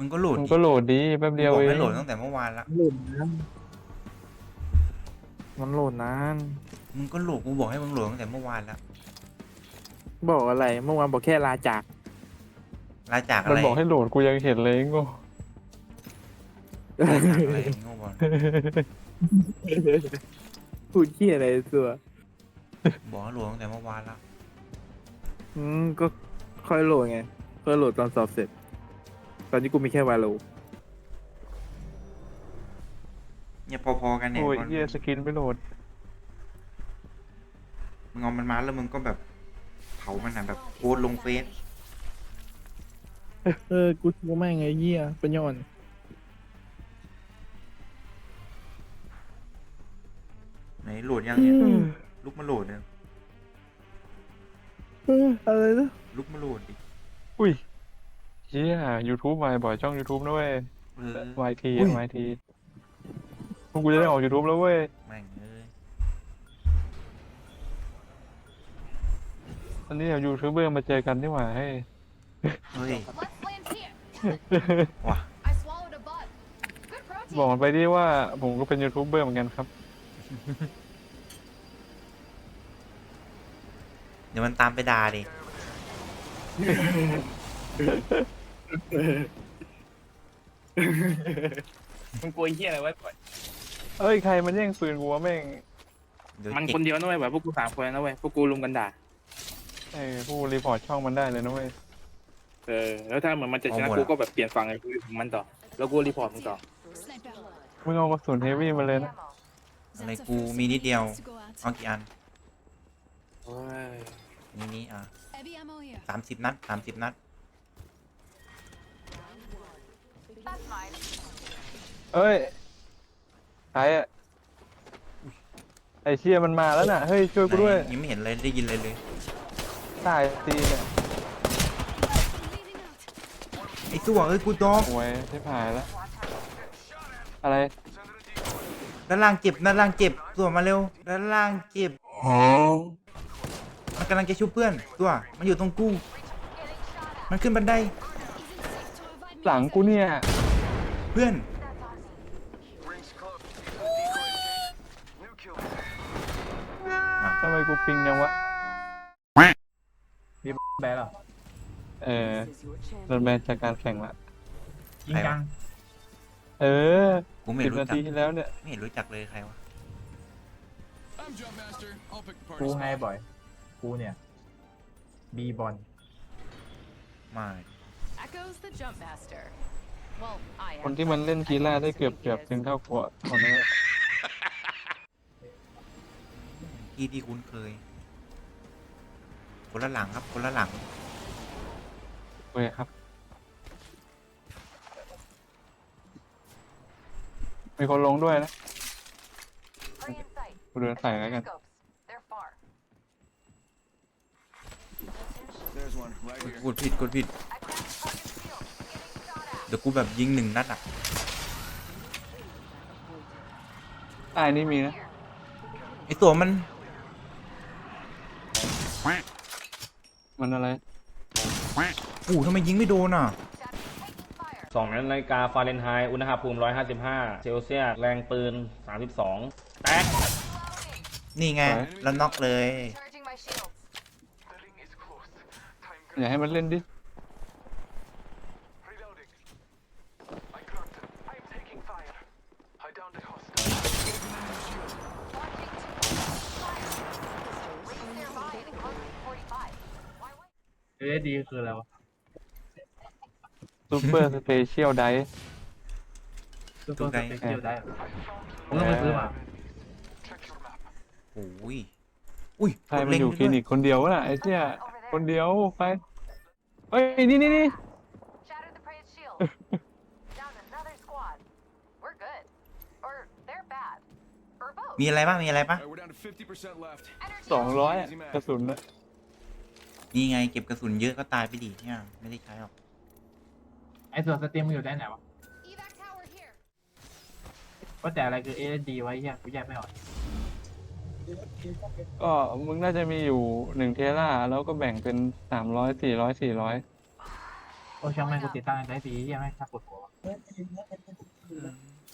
มึงก็โหลดมึงดิก็โหลดดีแป๊บเดียวบอกเอให้งโหลดตั้งแต่เมื่อวานละโหลดนานมันโหลดนาน มึงก็โหลดกูบอกให้มึงโหลดตั้งแต่เมื่อวานละบอกอะไรเมื่อวานบอกแค่ลาจากลาจากอะมันไรบอกให้โหลดกูยังเห็นเลยโง่ ลาจากอะไรโง่บอลพูดเที่ยอะไรตัวบอกให้โหลดตั้งแต่เมื่อวานละอืมก็ค่อยโหลดไงค่อยโหลดตอนสอบเสร็จ ตอนนี้กูมีแค่วาโล เนี่ยพอๆกันเนี่ยโอ้ยบอลเฮียสกินไม่โหลด มึงเอามันมาแล้วมึงก็แบบเผามันอะแบบโพสต์ลงเฟซเออ กูทัวแม่งไงเหี้ยเป็นย้อน ไหนโหลดยังเนี่ยลุกมาโหลดเนี่ยเอออะไรนะลุกมาโหลดดิอุ้ย เฮียยูทูบมาบ่อยช่องยูทูบด้วยเออวายทีอุ้ยวายทีพวกกูจะได้ออกยูทูบแล้วเว้ย แม่งเอ้ยตอนนี้เอายูทูบเบอร์มาเจอกันนี่หว่าให้เฮ้ย Let's land here. ว่ะ I swallowed a bud. Good protein. บอกมันไปดิว่าผมก็เป็นยูทูบเบอร์เหมือนกันครับ เดี๋ยวมันตามไปด่าดิ มึงกลัวเหี้ยอะไรไว้ก่อนเอ้ยใครมันแย่งปืนกูวะแม่งเดี๋ยวมันเก็คบนเดียวนะเว้ยแบบพวกกูสามคนนะเว้ยพวกกูลุมกันด่าเอ้ยผู้รีพอร์ตช่องมันได้เลยนะเว้ยเออแล้วถ้าเหมือนมันจะชนะกูก็แบบเปลี่ยนฝั่งไงกูอยู่ของมันต่อ แล้วกูรีพอร์ตมึงต่อ Sniper. มึงเอากระสุนเฮฟวี่มาเลยนะ อะไร That's a กู first. มีนิดเดียว To go out. เอากี่อันโอ้ยนี่นี่อะ Heavy ammo here. สามสิบนัดสามสิบนัด เอ้ยใครอะไอเชี่ยมันมาแล้วน่ะ เฮ้ย ช่วยกูด้วยไหนยังไม่เห็นเลยได้ยินเลยเลยตายตีเนี่ย Bleeding out. ไอ้ตัวเอ้ยกูดอกโอ้ยใช่ผายแล้ว อะไร ด้านล่างเจ็บด้านล่างเจ็บตัวมาเร็วด้านล่างเจ็บมันกำลังจะชุบเพื่อนตัวมันอยู่ตรงกู มันขึ้นบันได Isn't safe to avoid หลังกูเนี่ย เพื่อนทำไมกูปิงยังวะมีแบร์หรอเออโดนแบนจากการแข่งละจริงจังเออกูไม่สิบรู้นาจักทีที่แล้วเนี่ยไม่เห็นรู้จักเลยใครวะ I'm Jump Master. I'll pick the กู party ไง spot. บ่อย กูเนี่ยบีบอลไม่ Echoes the jump master. Well, I คนที่มันเล่นกีฬาได้เกือบเกือบถึงเท่าขวดคนนี้ที่ที่คุ้นเคย คนละหลังครับ คนละหลังเว้ยครับ มีคนลงด้วยนะกูเดินใส่แล้วกัน There's one right here. กดผิดกดผิด เดี๋ยวกูแบบยิงหนึ่งนัดอะใต้นี่มีนะไอตัวมัน มันอะไรอู้ทำไมยิงไม่โดนอะ2นาฬิกาฟาเรนไฮต์อุณหภูมิ 155 เซลเซียส แรงปืน 32 แตก นี่ไง แล้วน็อกเลย Charging my shields. อย่าให้มันเล่นดิ เอสดีคืออะไรวะซูเปอร์สเปเชียลไดซูเปอร์สเปเชียลได้เหรอผมต้องไปซื้อมาโอ้ยอุ้ยใครมันอยู่คลินิกคนเดียวน่ะไอ้เชี่ยคนเดียวไปเฮ้ยนี่นี่นี่ Shattered the prey's shield. Down another squad. We're good. Or they're bad. Or both. มีอะไรบ้างมีอะไรปะ Alright, we're down to 50% left. Energy สองร้อยกระสุนนะ นี่ไงเก็บกระสุนเยอะก็ตายไปดิเนี่ยไม่ได้ใช้หรอกไอ้ส่วนสตรีมมันอยู่ได้ไหนวะ Evac tower here. ว่าแต่อะไรคือเอสดีไว้แยกกูแยกไม่ออกก็มึงน่าจะมีอยู่หนึ่งเทราแล้วก็แบ่งเป็นสามร้อยสี่ร้อยสี่ร้อยโอ้ช่างแม่งกูติดตั้งได้ดียังไม่ชักปวดหัว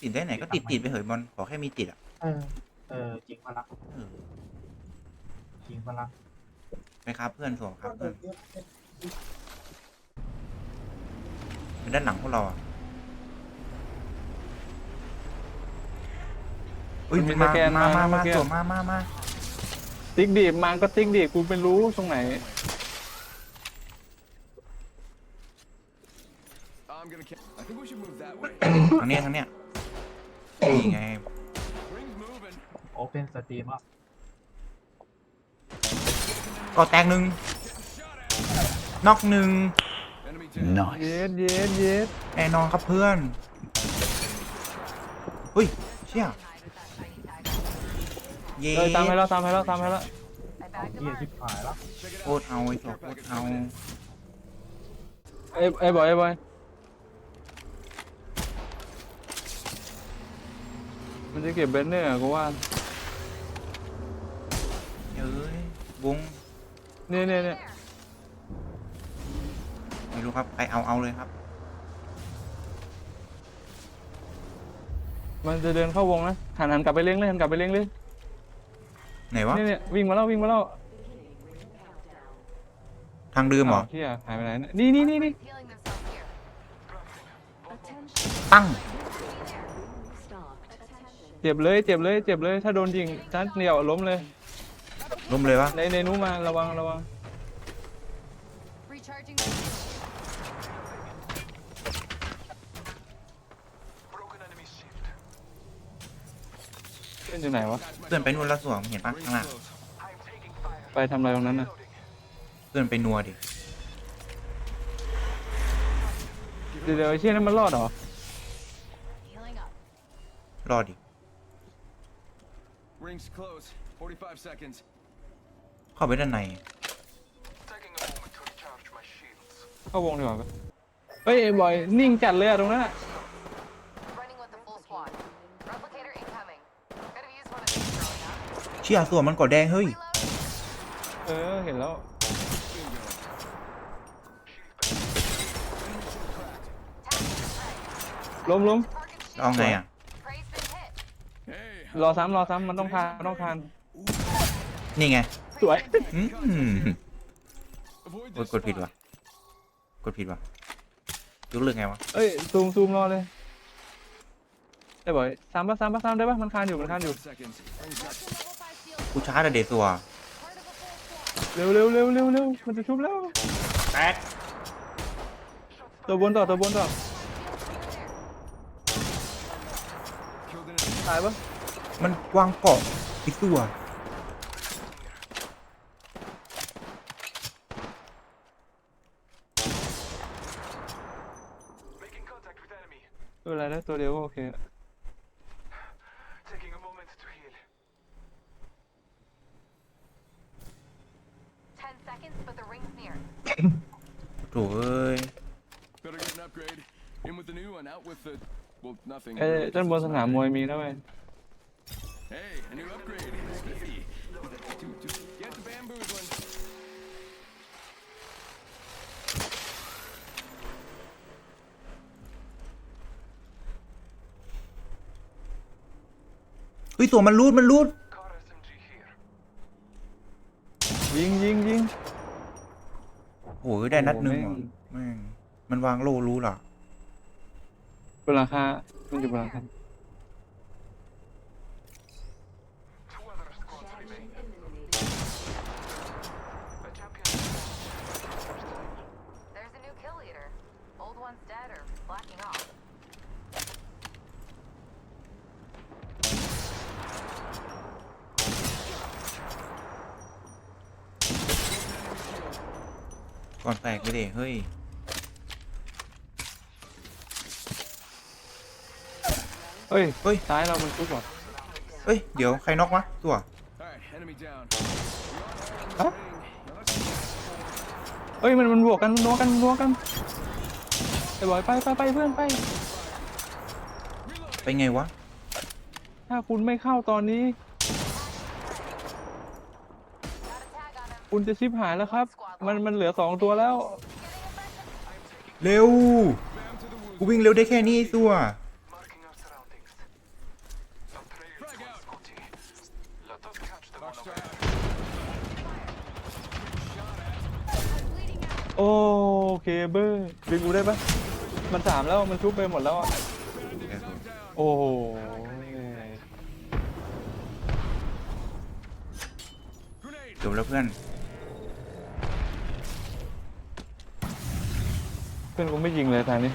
ติดได้ไหนก็ติดติดไปเหยบอลขอแค่มีติดอะเออเออจริงปะล่ะเออจริงปะล่ะ ไปครับเพื่อนส่งครับเพื่อนเป็นด้านหลังพวกเราอะอุ้ยมันมีมาสแกนมามามาเมื่มาอกี้ตัวมามามาติ๊กดิมาก็ติ๊กดิกูไม่รู้ตรงไหน I'm gonna. Ca- I think we should move that way. ทางเนี้ยทางเนี้ยนี่ไง Ring's moving. โอเพนสตรีมอะก็แตกหนึ่งนอกหนึ่ง Enemy down. เย็ดเย็ดเย็ดแน่นอนครับเพื่อนอุ้ย เชี่ยเย้เออตามให้แล้วตามให้แล้วตามให้แล้ว I bagged เฮีย him ชิบหายแล้ว Check it โค out. ตรเอาไอ้สองโคตรเอาเอ้ยเอ้ยบอยเอ้ยบอยมันจะเก็บเบนเนอร์อะกูว่าเอ้ยวง เนี่ยเนี่ยเนี่ยไม่รู้ครับใครเอาเอาเลยครับ มันจะเดินเข้าวงนะหันหันกลับไปเลี้ยงเลยหันกลับไปเลี้ยงเลยไหนวะ เนี่ยเนี่ยวิ่งมาแล้ววิ่งมาแล้วทางเดิมเหรอาวเฮียหายไปไหนเนี่ยนี่นี่นี่นี่ healing themselves here. ตั้ง เจ็บเลยเจ็บเลยเจ็บเลยถ้าโดนยิงชัดเหนียวล้มเลย ล้มเลยวะในในนู้นมาระวังระวัง Recharging my shield. เพื่อนอยู่ไหนวะ เพื่อนไปนวลแล้วสวงเห็นปะข้างหน้าไปทำอะไรตรงนั้นน่ะ เพื่อนไปนัวดิเดี๋ยวเดี๋ยวไอ้เชี่ยนั้นมันรอดเหรอ Healing up. รอดิ Ring's close. 45 seconds. เข้าไปด้านในเข้าวงดีกว่าปะเฮ้ยไอ้บอยนิ่งจัดเลยอะตรงนั้นอะ Running with the full squad. Replicator incoming. Could have used one of these growing up. เชี่ยสวมมันก่อแดงเฮ้ย Reload. เออเห็นแล้วล้มล้ม Target shield. เอาไงอะ Prey's been hit. Hey. รอซ้ำรอซ้ำมันต้องทานมันต้องทานนี่ไง สวยอืม Avoid โอ้ย this กดผิด spot. ว่ะกดผิดว่ะยกเลิกไงวะเอ้ยซูมซูมรอเลยไอ้บอยซ้ำปะซ้ำปะซ้ำได้ปะมันคานอยู่มันคานอยู่ Seconds. Ring's up. Level 5 shield. กูช้าแต่เดซัว Part of a full squad. เร็วเร็วเร็วเร็วเร็วมันจะชุบแล้วแตกตัวบนต่อตัวบนต่อ Killed an enemy. ตายปะมันวางเกาะอีกตัว ตัวอะไรนะตัวเดียวก็โอเค 10 seconds, but the ring's near. โถ่เอ้ย Better get an upgrade. In with the new one, out with the. Well, nothing. เอ้ยด้านบ นสนามมวยมีนะเว้ย Hey, a new upgrade. ยตัวมันรูดมันรูดยิงยิงยิงโอ้ยได้นัดหนึ่งโอ้ว่ะแม่งแม่งมันวางโลรู้เหรอ บนหลังคามันอยู่บนหลังคา ก่อนแตกไปเดเฮ้ยเฮ้ยเฮ้ย ซ้ายเรามันชุบเหรอเฮ้ย เดี๋ยวใครน็อกวะตัว Alright, enemy down. Huh? Ring. Now let's เฮ้ยมันมันบวกกันนัวกันนัวกันไอ้บอยไปไปไปเพื่อนไป ไปไงวะ ถ้าคุณไม่เข้าตอนนี้ Got a tag on him. คุณจะชิบหายแล้วครับ มันมันเหลือสองตัวแล้ว เร็ว กูวิ่งเร็วได้แค่นี้ไอ้สัวโอ้เคเบิลดึงกูได้ปะมันสามแล้วมันชุบไปหมดแล้วอะโอ้โหจบแล้วเพื่อน เพื่อนกูไม่ยิงเลยทางนี้